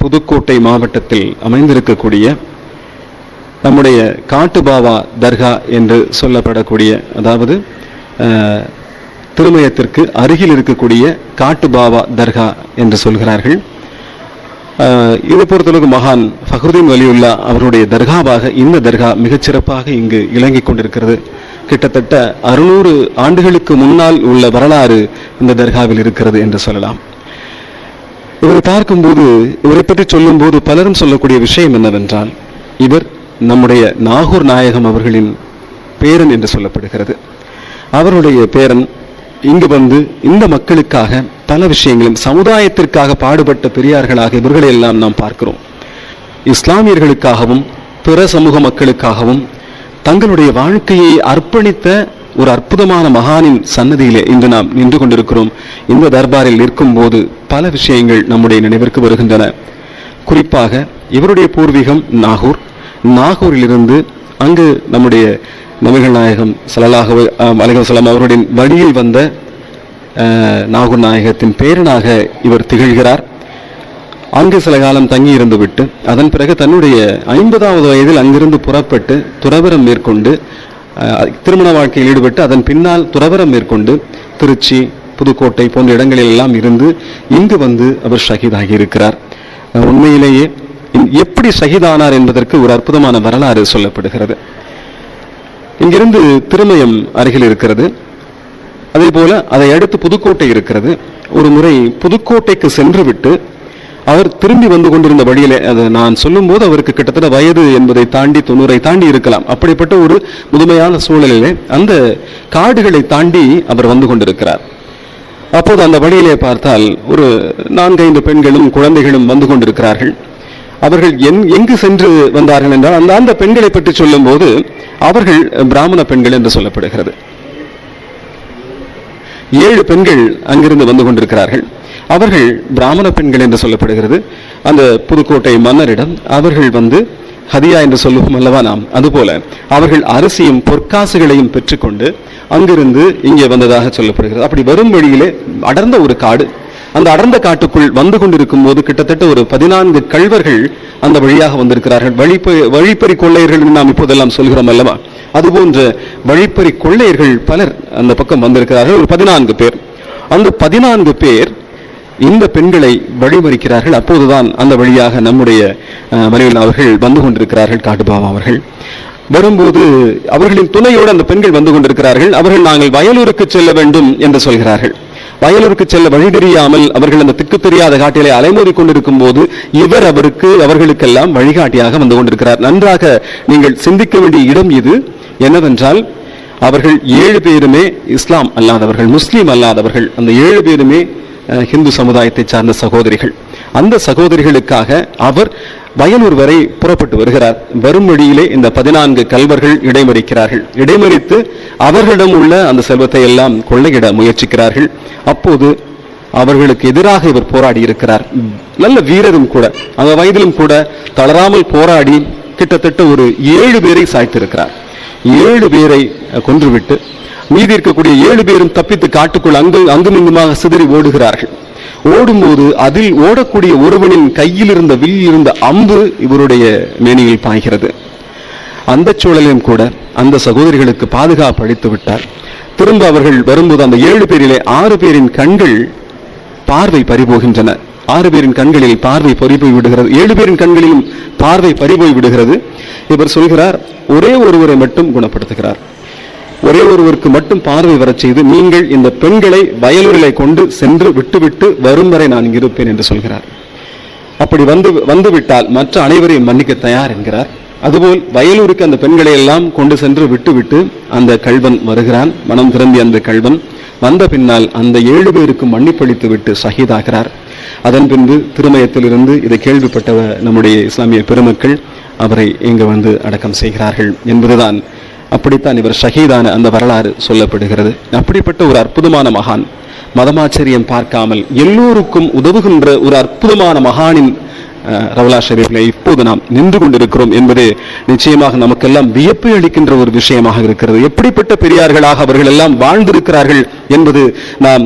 புதுக்கோட்டை மாவட்டத்தில் அமைந்திருக்கக்கூடிய நம்முடைய காட்டுபாவா தர்கா என்று சொல்லப்படக்கூடிய அதாவது திருமயத்திற்கு அருகில் இருக்கக்கூடிய காட்டுபாவா தர்கா என்று சொல்கிறார்கள். இதை பொறுத்தளவுக்கு மகான் ஃபஹருதீன் வலியுல்லா அவருடைய தர்காவாக இந்த தர்கா மிகச்சிறப்பாக இங்கு இலங்கிக் கொண்டிருக்கிறது. கிட்டத்தட்ட அறுநூறு ஆண்டுகளுக்கு முன்னால் உள்ள வரலாறு இந்த தர்காவில் இருக்கிறது என்று சொல்லலாம். இவரை பார்க்கும்போது இவரை பற்றி சொல்லும்போது பலரும் சொல்லக்கூடிய விஷயம் என்னவென்றால் இவர் நம்முடைய நாகூர் நாயகம் அவர்களின் பேரன் என்று சொல்லப்படுகிறது. அவருடைய பேரன் இங்கு வந்து இந்த மக்களுக்காக பல விஷயங்களும் சமுதாயத்திற்காக பாடுபட்ட பெரியார்களாக இவர்களை எல்லாம் நாம் பார்க்கிறோம். இஸ்லாமியர்களுக்காகவும் பிற சமூக மக்களுக்காகவும் தங்களுடைய வாழ்க்கையை அர்ப்பணித்த ஒரு அற்புதமான மகானின் சன்னதியிலே இன்று நாம் நின்று கொண்டிருக்கிறோம். இந்த தர்பாரில் நிற்கும் போது பல விஷயங்கள் நம்முடைய நினைவிற்கு வருகின்றன. குறிப்பாக இவருடைய பூர்வீகம் நாகூர். நாகூரிலிருந்து அங்கு நம்முடைய நபிகள் நாயகம் சலலாக அலைஹி வஸல்லம் அவருடைய வழியில் வந்த அஹ், நாகூர் நாயகத்தின் பேரனாக இவர் திகழ்கிறார். அங்கு சில காலம் தங்கி இருந்துவிட்டு அதன் பிறகு தன்னுடைய ஐம்பதாவது வயதில் அங்கிருந்து புறப்பட்டு துறவரம் மேற்கொண்டு திருமண வாழ்க்கையில் ஈடுபட்டு அதன் பின்னால் துறவரம் மேற்கொண்டு திருச்சி புதுக்கோட்டை போன்ற இடங்களில் எல்லாம் இருந்து இங்கு வந்து அவர் ஷஹீதாகி இருக்கிறார். உண்மையிலேயே எப்படி ஷஹீதானார் என்பதற்கு ஒரு அற்புதமான வரலாறு சொல்லப்படுகிறது. இங்கிருந்து திருமயம் அருகில் இருக்கிறது. அதே போல அதை அடுத்து புதுக்கோட்டை இருக்கிறது. ஒரு முறை புதுக்கோட்டைக்கு சென்று விட்டு அவர் திரும்பி வந்து கொண்டிருந்த வழியிலே அதை நான் சொல்லும்போது அவருக்கு கிட்டத்தட்ட வயது என்பதை தாண்டி தொண்ணூரை தாண்டி இருக்கலாம். அப்படிப்பட்ட ஒரு முதுமையான சூழலிலே அந்த காடுகளை தாண்டி அவர் வந்து கொண்டிருக்கிறார். அப்போது அந்த வழியிலே பார்த்தால் ஒரு நான்கைந்து பெண்களும் குழந்தைகளும் வந்து கொண்டிருக்கிறார்கள். அவர்கள் எங் எங்கு சென்று வந்தார்கள் என்றால் அந்த அந்த பெண்களை பற்றி சொல்லும்போது அவர்கள் பிராமண பெண்கள் என்று சொல்லப்படுகிறது. ஏழு பெண்கள் அங்கிருந்து வந்து கொண்டிருக்கிறார்கள். அவர்கள் பிராமண பெண்கள் என்று சொல்லப்படுகிறது. அந்த புதுக்கோட்டை மன்னரிடம் அவர்கள் வந்து ஹதியா என்று சொல்லுவோம் அல்லவா நாம்? அதுபோல அவர்கள் அரிசியும் பொற்காசுகளையும் பெற்றுக்கொண்டு அங்கிருந்து இங்கே வந்ததாக சொல்லப்படுகிறது. அப்படி வரும் வழியிலே அடர்ந்த ஒரு காடு அந்த அடர்ந்த காட்டுக்குள் வந்து கொண்டிருக்கும் போது கிட்டத்தட்ட ஒரு பதினான்கு கள்வர்கள் அந்த வழியாக வந்திருக்கிறார்கள். வழிப்ப வழிப்பறி கொள்ளையர்கள் நாம் இப்போதெல்லாம் சொல்கிறோம் அல்லவா? அதுபோன்ற வழிப்பறி கொள்ளையர்கள் பலர் அந்த பக்கம் வந்திருக்கிறார்கள். ஒரு பதினான்கு பேர். அந்த பதினான்கு பேர் இந்த பெண்களை வழிமறிக்கிறார்கள் அப்போதுதான் அந்த வழியாக நம்முடைய அஹ், அவர்கள் வந்து கொண்டிருக்கிறார்கள் காட்டுபாவா அவர்கள். வரும்போது அவர்களின் துணையோடு அந்த பெண்கள் வந்து கொண்டிருக்கிறார்கள். அவர்கள் நாங்கள் வயலூருக்கு செல்ல வேண்டும் என்று சொல்கிறார்கள். வயலூருக்கு செல்ல வழி தெரியாமல் அவர்கள் அந்த திக்கு தெரியாத காட்டிலே அலைமோதி கொண்டிருக்கும் போது இவர் அவருக்கு அவர்களுக்கெல்லாம் வழிகாட்டியாக வந்து கொண்டிருக்கிறார். நன்றாக நீங்கள் சிந்திக்க வேண்டிய இடம் இது. என்னவென்றால் அவர்கள் ஏழு பேருமே இஸ்லாம் அல்லாதவர்கள் முஸ்லீம் அல்லாதவர்கள் அந்த ஏழு பேருமே அஹ், ஹிந்து சமுதாயத்தை சார்ந்த சகோதரிகள். அந்த சகோதரிகளுக்காக அவர் வயலூர் வரை புறப்பட்டு வருகிறார். வரும் வழியிலே இந்த பதினான்கு கல்வர்கள் இடைமறிக்கிறார்கள். இடைமறித்து அவர்களிடம் உள்ள அந்த செல்வத்தை எல்லாம் கொள்ளையிட முயற்சிக்கிறார்கள். அப்போது அவர்களுக்கு எதிராக இவர் போராடி இருக்கிறார். நல்ல வீரரும் கூட அந்த வயதிலும் கூட தளராமல் போராடி கிட்டத்தட்ட ஒரு ஏழு பேரை சாய்த்திருக்கிறார். ஏழு பேரை கொன்றுவிட்டு மீதி இருக்கக்கூடிய ஏழு பேரும் தப்பித்து காட்டுக்குள் அங்கு அங்கும் இங்குமாக சிதறி ஓடுகிறார்கள். ஓடும்போது அதில் ஓடக்கூடிய ஒருவனின் கையில் இருந்த வில் இருந்த அம்பு இவருடைய மேனியில் பாய்கிறது. அந்த சூழலிலும் கூட அந்த சகோதரிகளுக்கு பாதுகாப்பு அளித்து விட்டார். திரும்ப அவர்கள் வரும்போது அந்த ஏழு பேரிலே ஆறு பேரின் கண்கள் பார்வை பறிபோகின்றன. ஆறு பேரின் கண்களில் பார்வை பறிபோய் விடுகிறது. ஏழு பேரின் கண்களிலும் பார்வை பறிபோய் விடுகிறது. இவர் சொல்கிறார் ஒரே ஒருவரை மட்டும் குணப்படுத்துகிறார். ஒரே ஒருவருக்கு மட்டும் பார்வை வரச் செய்து நீங்கள் இந்த பெண்களை வயலூரிலே கொண்டு சென்று விட்டுவிட்டு வரும் வரை நான் இருப்பேன் என்று சொல்கிறார். அப்படி வந்து வந்து விட்டால் மற்ற அனைவரையும் மன்னிக்க தயார் என்கிறார். அதுபோல் வயலூருக்கு அந்த பெண்களை எல்லாம் கொண்டு சென்று விட்டுவிட்டு அந்த கல்வன் வருகிறான். மனம் திரும்பி அந்த கல்வன் வந்த பின்னால் அந்த ஏழு பேருக்கு மன்னிப்பளித்து விட்டு சகிதாகிறார். அதன் பின்பு திருமயத்திலிருந்து இதை கேள்விப்பட்ட நம்முடைய இஸ்லாமிய பெருமக்கள் அவரை இங்கு வந்து அடக்கம் செய்கிறார்கள் என்பதுதான் அப்படித்தான் இவர் ஷஹீதான அந்த வரலாறு சொல்லப்படுகிறது. அப்படிப்பட்ட ஒரு அற்புதமான மகான். மதமாச்சரியம் பார்க்காமல் எல்லோருக்கும் உதவுகின்ற ஒரு அற்புதமான மகானின் ரவலா ஷரீஃபில் இப்போது நாம் நின்று கொண்டிருக்கிறோம் என்பது நிச்சயமாக நமக்கெல்லாம் வியப்பை அளிக்கின்ற ஒரு விஷயமாக இருக்கிறது. எப்படிப்பட்ட பெரியார்களாக அவர்கள் எல்லாம் வாழ்ந்திருக்கிறார்கள் என்பது நாம்